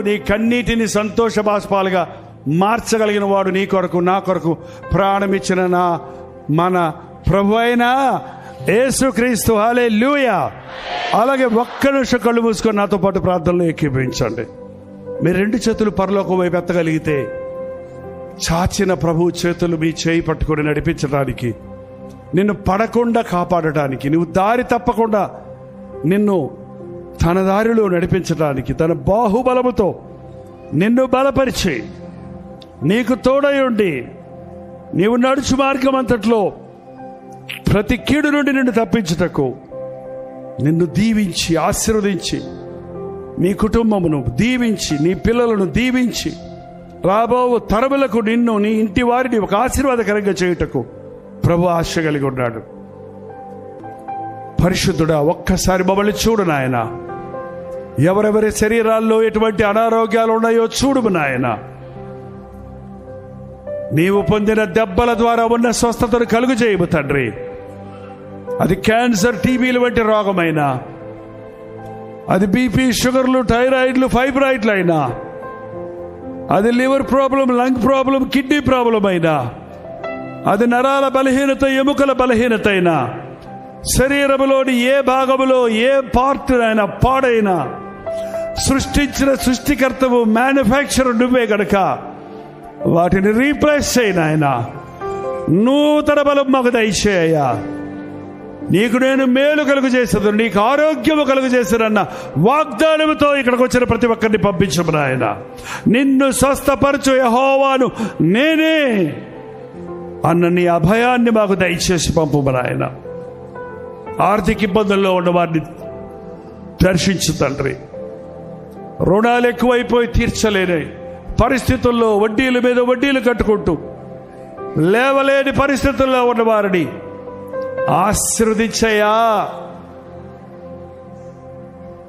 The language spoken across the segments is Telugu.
నీ కన్నీటిని సంతోషభాష్పాలుగా మార్చగలిగిన వాడు నీ కొరకు నా కొరకు ప్రాణమిచ్చిన నా మన ప్రభు అయినా యేసుక్రీస్తు హాలే అలాగే ఒక్క నిమిషం కళ్ళు మూసుకొని నాతో పాటు ప్రార్థనలో ఎక్కిపించండి మీరు రెండు చేతులు పరలోకం వైపు ఎత్తగలిగితే చాచిన ప్రభు చేతులు మీ చేయి పట్టుకొని నడిపించడానికి నిన్ను పడకుండా కాపాడటానికి నువ్వు దారి తప్పకుండా నిన్ను తన దారిలో నడిపించడానికి తన బాహుబలముతో నిన్ను బలపరిచి నీకు తోడై ఉండి నీవు నడుచు మార్గం అంతట్లో ప్రతి కీడు నుండి నిన్ను తప్పించుటకు నిన్ను దీవించి ఆశీర్వదించి నీ కుటుంబమును దీవించి నీ పిల్లలను దీవించి రాబో తరములకు నిన్ను నీ ఇంటి వారిని ఒక ఆశీర్వాదకరంగా చేయుటకు ప్రభు ఆశ కలిగి ఉన్నాడు. పరిశుద్ధుడా ఒక్కసారి మమ్మల్ని చూడు నాయన. ఎవరెవరి శరీరాల్లో ఎటువంటి అనారోగ్యాలు ఉన్నాయో చూడుము నాయన. నీవు పొందిన దెబ్బల ద్వారా ఉన్న స్వస్థతను కలుగు చేయము తండ్రి. అది క్యాన్సర్ టీబీలు వంటి రోగమైనా. అది బీపీ షుగర్లు థైరాయిడ్లు ఫైబ్రాయిడ్లు అయినా అది liver problem lung problem kidney problem అయినా అది నరాల బలహీనత ఎముకల బలహీనత అయినా శరీరములోని ఏ భాగములో ఏ పార్ట్ అయినా పాడైనా. సృష్టించిన సృష్టికర్తవు మ్యానుఫ్యాక్చర్ నువ్వే గనక. వాటిని రీప్లేస్ చేయి నాయన. నూతన బలం మాకు దయచేయ్యా నీకు నేను మేలు కలుగు చేసేది నీకు ఆరోగ్యము కలుగు చేసేదన్న వాగ్దానముతో ఇక్కడికి వచ్చిన ప్రతి ఒక్కరిని పంపించము నాయన. నిన్ను స్వస్థపరచు యహోవాను నేనే అన్న నీ అభయాన్ని మాకు దయచేసి పంపు నాయన. ఆర్థిక ఇబ్బందుల్లో ఉన్న వారిని దర్శించు తండ్రి. రుణాలు ఎక్కువైపోయి తీర్చలేని పరిస్థితుల్లో వడ్డీల మీద వడ్డీలు కట్టుకుంటూ లేవలేని పరిస్థితుల్లో ఉన్న వారిని ఆశీర్వదించయా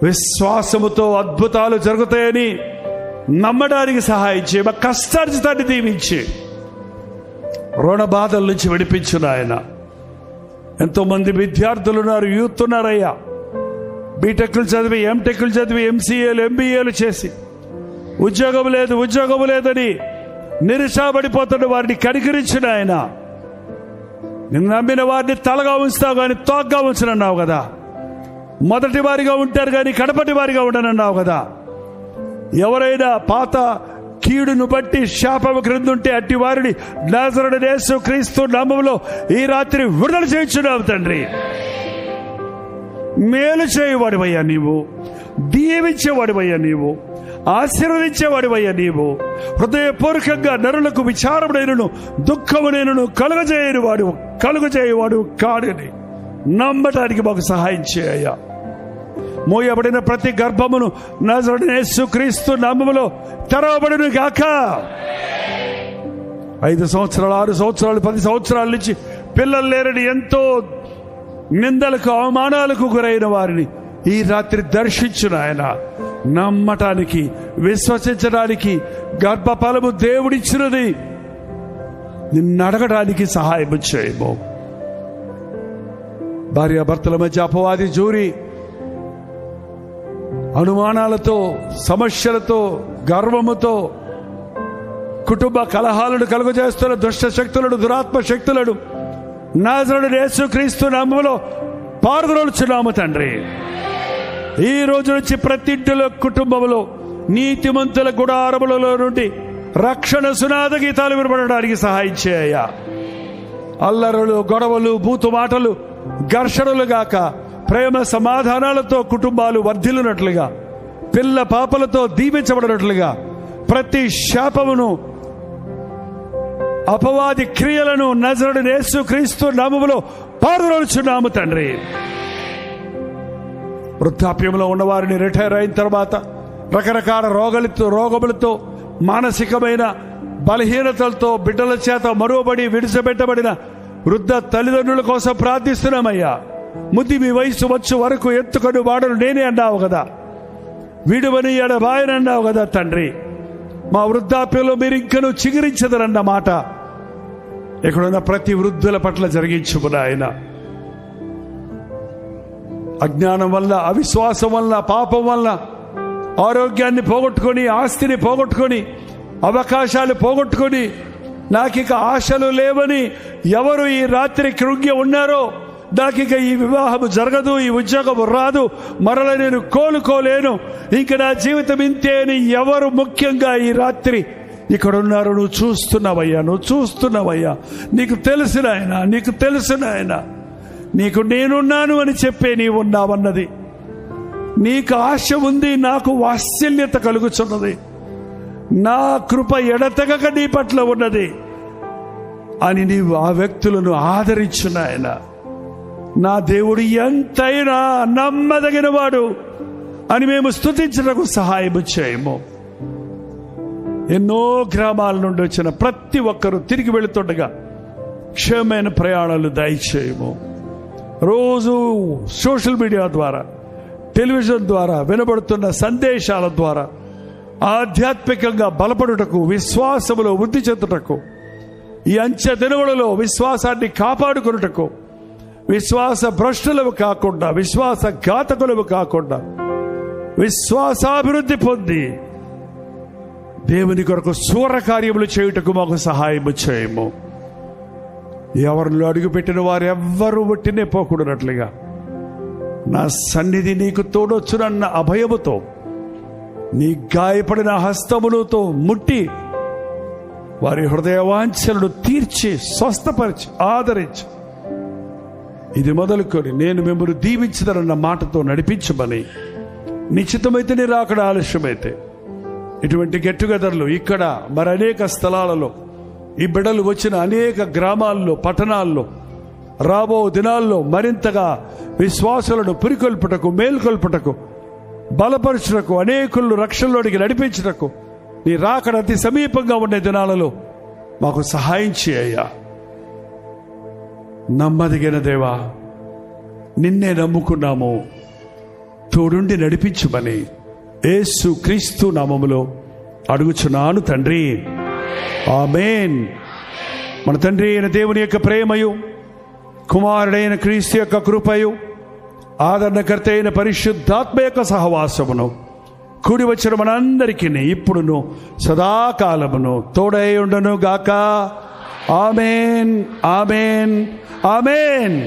విశ్వాసముతో అద్భుతాలు జరుగుతాయని నమ్మడానికి సహాయం చేయ. మా కష్టార్జితాన్ని దీవించి. రుణ బాధల నుంచి విడిపించున్నాయన ఎంతోమంది విద్యార్థులు ఉన్నారు యూత్ ఉన్నారయ్యా. బీటెక్లు చదివి ఎంటెక్లు చదివి ఎంసీఏలు ఎంబీఏలు చేసి ఉద్యోగం లేదు ఉద్యోగం లేదని నిరుసాబడిపోతున్న వారిని కనికరించిన ఆయన. నిన్ను నమ్మిన వారిని తలగా ఉంచుతావు కానీ తోగ్గా ఉంచనన్నావు కదా. మొదటి వారిగా ఉంటారు కానీ కడపటి వారిగా ఉండనన్నావు కదా. ఎవరైనా పాత కీడును బట్టి శాపము క్రిందుంటే అట్టి వారిని నాజరుడు నేసు క్రీస్తు నామంలో ఈ రాత్రి విడుదల చేయించున్నావు తండ్రి. మేలు చేయవాడివయ్యా నీవు. దీవించేవాడివయ్యా నీవు. ఆశీర్వదించేవాడివయ్యా నీవు. హృదయపూర్వకంగా నరులకు విచారమునైనను దుఃఖమునైనను కలుగజేయని వాడు కలుగజేయవాడు కాడని నమ్మటానికి మాకు సహాయం చేయ్యా మోయబడిన ప్రతి గర్భమును నజరుడు క్రీస్తు నామములో తెరవబడును గాక. ఐదు సంవత్సరాలు ఆరు సంవత్సరాలు పది సంవత్సరాల నుంచి పిల్లలు లేరని ఎంతో నిందలకు అవమానాలకు గురైన వారిని ఈ రాత్రి దర్శించిన ఆయన. నమ్మటానికి విశ్వసించడానికి గర్భఫలము దేవుడిచ్చినది నిన్ను అడగడానికి సహాయం చేయము. భార్యాభర్తల మధ్య అపవాది జూరి అనుమానాలతో సమస్యలతో గర్వముతో కుటుంబ కలహాలను కలుగజేస్తున్న దుష్ట శక్తులను దురాత్మ శక్తులను నాజరుడు యేసుక్రీస్తు నామములో పారదోలుచున్నాము తండ్రి. ఈ రోజు నుంచి ప్రతి కుటుంబంలో నీతిమంతుల గుడారములలో నుండి రక్షణ సునాద గీతాలు వినబడడానికి సహాయం చేయ. అల్లరులు గొడవలు బూతు మాటలు ఘర్షణలు గాక ప్రేమ సమాధానాలతో కుటుంబాలు వర్ధిల్లునట్లుగా పిల్ల పాపలతో దీవించబడినట్లుగా ప్రతి శాపమును అపవాది క్రియలను నజరుడు నేసు క్రీస్తు నామములో పారుదలుచున్నాము తండ్రి. వృద్ధాప్యంలో ఉన్నవారిని రిటైర్ అయిన తర్వాత రకరకాల రోగలతో రోగములతో మానసికమైన బలహీనతలతో బిడ్డల చేత మరువబడి విడిచిపెట్టబడిన వృద్ధ తల్లిదండ్రుల కోసం ప్రార్థిస్తున్నామయ్యా. ముద్ది మీ వయసు వచ్చు వరకు ఎత్తుకొని వాడను నేనే అన్నావు కదా. విడువని ఎడబాయనన్నావు కదా తండ్రి. మా వృద్ధాప్యంలో మీరు ఇంకను చిగురించదరన్న మాట. ఇక్కడున్న ప్రతి వృద్ధుల పట్ల జరిగించుకున్న ఆయన అజ్ఞానం వల్ల అవిశ్వాసం వల్ల పాపం వల్ల ఆరోగ్యాన్ని పోగొట్టుకొని ఆస్తిని పోగొట్టుకొని అవకాశాలు పోగొట్టుకొని నాకు ఇక ఆశలు లేవని ఎవరు ఈ రాత్రి కృంగి ఉన్నారో నాకిక ఈ వివాహం జరగదు ఈ ఉద్యోగం రాదు మరల నేను కోలుకోలేను. ఇంక నా జీవితం ఇంతే అని ఎవరు ముఖ్యంగా ఈ రాత్రి ఇక్కడ ఉన్నారు నువ్వు చూస్తున్నావయ్యా నువ్వు చూస్తున్నావయ్యా నీకు తెలిసిన ఆయన నీకు తెలిసిన ఆయన నీకు నేనున్నాను అని చెప్పే నీవు ఉన్నావన్నది. నీకు ఆశ ఉంది నాకు వాత్సల్యత కలుగుచున్నది. నా కృప ఎడతెగక నీ పట్ల ఉన్నది. అని నీవు ఆ వ్యక్తులను ఆదరించిన ఆయన నా దేవుడు ఎంతైనా నమ్మదగిన వాడు అని మేము స్తుతించడానికి సహాయం చేయము. ఎన్నో గ్రామాల నుండి వచ్చిన ప్రతి ఒక్కరూ తిరిగి వెళుతుండగా క్షేమైన ప్రయాణాలు దయచేయము. రోజు సోషల్ మీడియా ద్వారా టెలివిజన్ ద్వారా వినబడుతున్న సందేశాల ద్వారా ఆధ్యాత్మికంగా బలపడుటకు విశ్వాసములో వృద్ధి చెందుటకు ఈ అంచె దినములలో విశ్వాసాన్ని కాపాడుకొనుటకు విశ్వాస భ్రష్టులవు కాకుండా విశ్వాస ఘాతకులవు కాకుండా విశ్వాసాభివృద్ధి పొంది దేవుని కొరకు సూర కార్యములు చేయుటకు మాకు సహాయము చేయము. ఎవరిలో అడుగుపెట్టిన వారు ఎవ్వరూ ఒట్టినే పోకూడనట్లుగా. నా సన్నిధి నీకు తోడొచ్చునన్న అభయముతో నీ గాయపడిన హస్తములతో ముట్టి వారి హృదయవాంఛలను తీర్చి స్వస్థపరిచి ఆదరించి ఇది మొదలుకొని నేను మిమ్మల్ని దీవించదనన్న మాటతో నడిపించమని. నిశ్చితమైతే నీ రాకడ ఆలస్యమైతే. ఇటువంటి గెట్ టుగెదర్లు ఇక్కడ మరి అనేక స్థలాలలో ఈ బిడ్డలు వచ్చిన అనేక గ్రామాల్లో పట్టణాల్లో రాబో దినాల్లో మరింతగా విశ్వాసులను పురికొల్పుటకు మేల్కొల్పుటకు బలపరచుటకు అనేకులను రక్షణలోనికి నడిపించుటకు నీ రాకడ అతి సమీపంగా ఉండే దినాలలో మాకు సహాయం చేయ్యా నమ్మదగిన దేవా నిన్నే నమ్ముకున్నాము. తోడుండి నడిపించుమని ఏసు క్రీస్తు నామములో అడుగుచున్నాను తండ్రి. ఆమెన్. మన తండ్రి అయిన దేవుని యొక్క ప్రేమయు కుమారుడైన క్రీస్తు యొక్క కృపయు ఆదరణకర్త అయిన పరిశుద్ధాత్మ యొక్క సహవాసమును కూడి వచ్చిన మనందరికీ ఇప్పుడును సదాకాలమును తోడై ఉండను గాక ఆమెన్ ఆమెన్ ఆమెన్